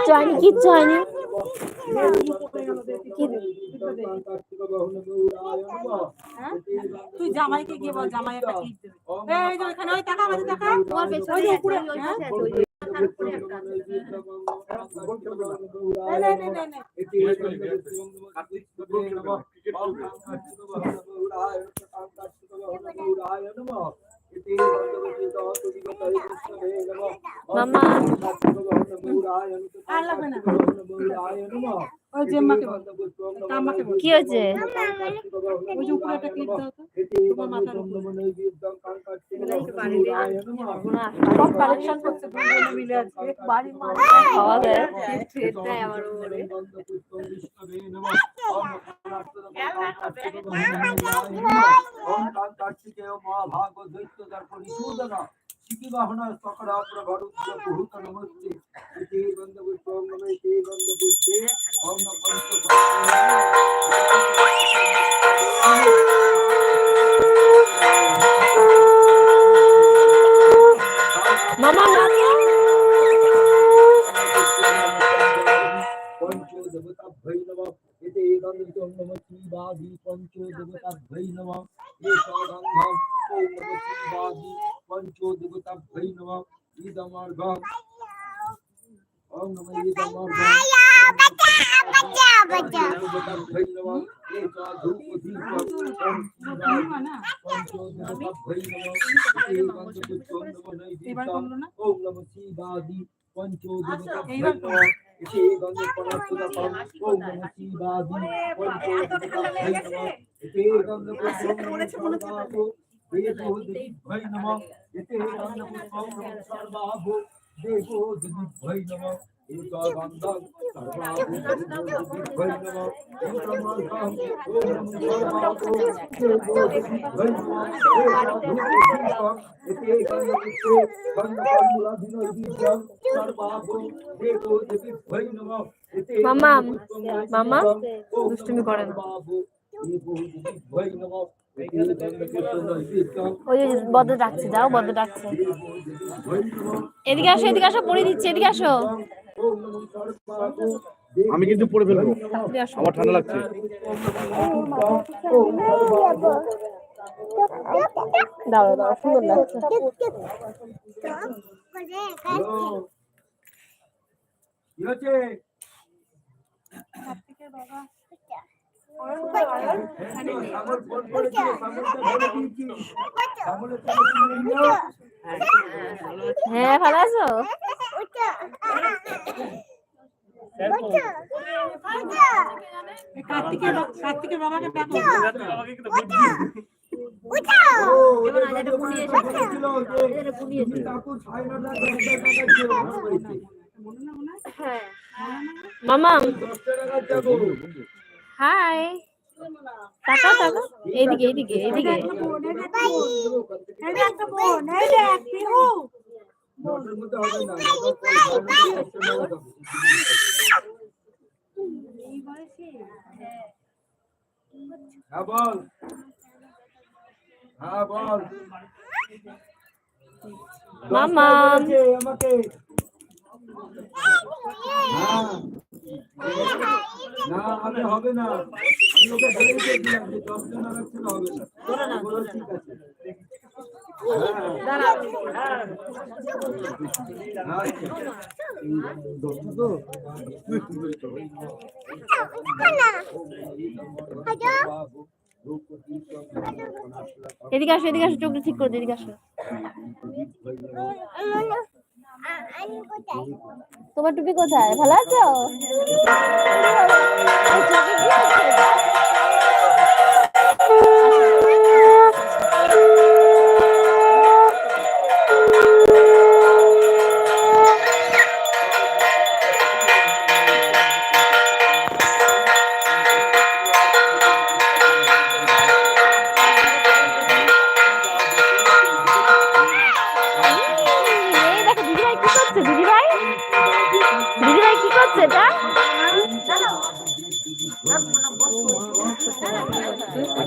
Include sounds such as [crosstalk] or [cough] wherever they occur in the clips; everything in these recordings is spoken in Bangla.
কিচ্ছু হয়নি কিচ্ছু হয়নি তুই জামাইকে গিয়ে বল জামাই একটা ক্লিপ দেবে এই যে ওখানে ওই টাকা আমাদের টাকা তোমার পেছনে উপরে ওই হ্যাঁ? পাশে আছে, ওই যে তারপরে একটা আছে। নে, নে, নে, নে, নে। মামা আর লাগবে না ওই বল তাম্মাকে বল কি হয়েছে ওই যে উপরে একটা ক্লিপ দাও তো তোমার মাথার উপরে সব কালেকশন করছে দুজনে মিলে আজকে বাড়ির মালিক খাওয়া দেয় দেয় আমার উপরে। क्षिति वाहन सकड़ा प्रभरुद्ध पुहुत नमस्ते इति बंद पुष्पम नमे इति बंद पुष्पे ओम नम पंच मम पंचो देवता भई नमः ईदमार्ग ओम नमः ईदमार्ग ओम नमः शिवादी पंचो সর্বাভো দেবো দেবীভ্যৈ নমঃ এতা গন্ধম সর্বাভো দেবীভ্যৈ নমঃ ইন্দ্রমর্ধম ওম নমঃ সর্বাভো দেবো দেবীভ্যৈ নমঃ এতে গন্ধ পুষ্পে গন্ধ কর্মূলাধীনৈবিদ্যম সর্বাভো দেবো দেবীভ্যৈ নমঃ এতে মামা, মামা, দুষ্টুমি করে না। ওই যে বদ্ধ ডাকছে যাও বদ্ধ ডাকছে। এদিকে আসো এদিকে আসো পড়ে দিচ্ছে এদিকে আসো। আমি কিন্তু পড়ে ফেলব। আমার ঠান্ডা লাগছে। দাঁড়াও দাঁড়াও সুন্দর লাগছে। কি হচ্ছে সাগর হ্যাঁ ভালো আছো? কার্তিকের বা- কার্তিকের বাবাকে ডাকো ও ওদের কাছে ওখানে বলেছিল যে তুমি কাকু ছয় হাজার দশ হাজার টাকা দিও আমার বাড়িতে। মামা। হাই তাকাও তাকাও এইদিকে এইদিকে এইদিকে। হ্যাঁ বল। হ্যাঁ বল। মামা। আমাকে। হ্যাঁ। না আমি হবে না। আমি ওকে বলে দিয়েছিলাম যে দশ জন আমার ছিল হবে না। বলো ঠিক আছে। দশটা তো? এদিকে আসো এদিকে আসো চোখটা ঠিক করে এদিকে আসো। তোমার টুপি কোথায়? ভালো আছো?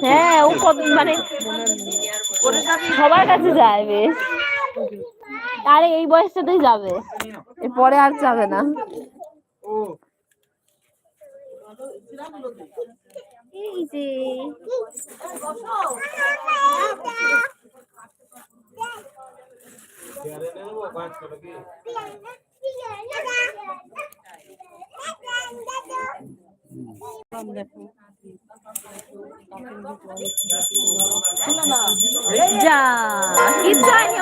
হ্যাঁ ও কত মানে সবার কাছে যায় বেশ। আরে এই বয়সটাতেই যাবে। এরপরে আর যাবে না। এই যে কিচ্ছু হয়নি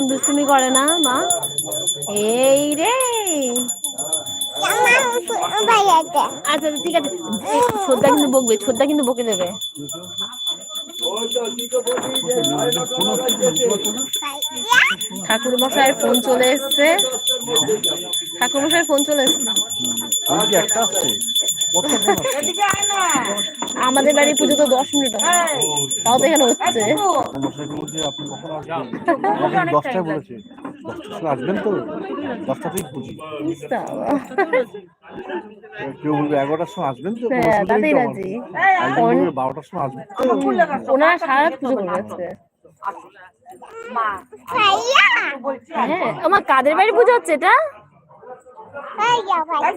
মামা দুষ্টুমি করে না মা? এই রে! আচ্ছা আচ্ছা, ঠিক আছে। ছোটদা কিন্তু বকবে ছোটদা কিন্তু বকে দেবে। ঠাকুর মশাইয়ের ফোন চলে এসছে। ঠাকুর মশাইয়ের ফোন চলে এসছে। আমাদের বাড়ির পুজো তো দশ মিনিট হয়। তাও তো এখানে হচ্ছে। দশটায় বলেছে। আসবেন তো? খুঁজি ইস কেউ বলবে এগারোটার সময় আসবেন তো? হ্যাঁ, তাতেই রাজি। আমার। বারোটার সময় আসবেন ওনারা সারা পুজো করেছে হ্যাঁ আমার কাদের বাড়ি পুজো হচ্ছে এটা?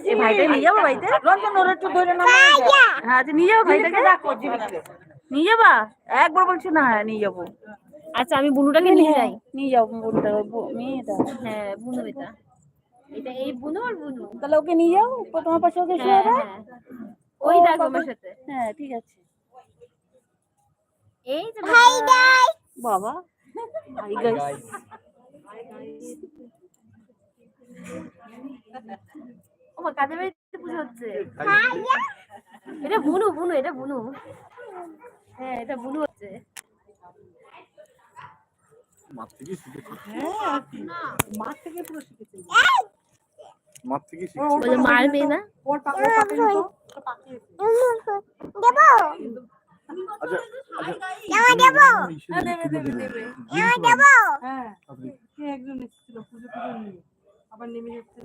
এই ভাইটা নিয়ে যাব বাড়িতে রঞ্জন ওর একটু ধরে নাও। হ্যাঁ নিয়ে যাব ভাইটাকে। নিয়ে যাবা একবার বলছি না হ্যাঁ নিয়ে যাব। আচ্ছা আমি বুনুটাকে নিয়ে যাই। নিয়ে যাব বোনটা মেয়েটা হ্যাঁ বুনু এটা। এটা এই বুনু আর বুনু। তাহলে ওকে নিয়ে যাও তোমার পাশে ওকে শুয়ে হ্যাঁ দাও। হ্যাঁ। ওই দেখো আমার সাথে। হ্যাঁ ঠিক আছে। এই যে বাবা। বাবা। হাই গাইস [laughs] ও মা কাদের বাড়িতে পুজো হচ্ছে? এটা বুনু বুনু এটা বুনু। হ্যাঁ এটা বুনু হচ্ছে। মাঠ থেকেই শিখেছি। মাঠ থেকে পুরো শিখেছে। মাঠ থেকেই ও, শিখেছি মারবে না? ওর পাকে পাকে নিতো। দেবে দেবে। দেবে দেবে দেবে। আপনি কে একজন এসেছিল? পুজো পুজো আবার নেমে যাচ্ছে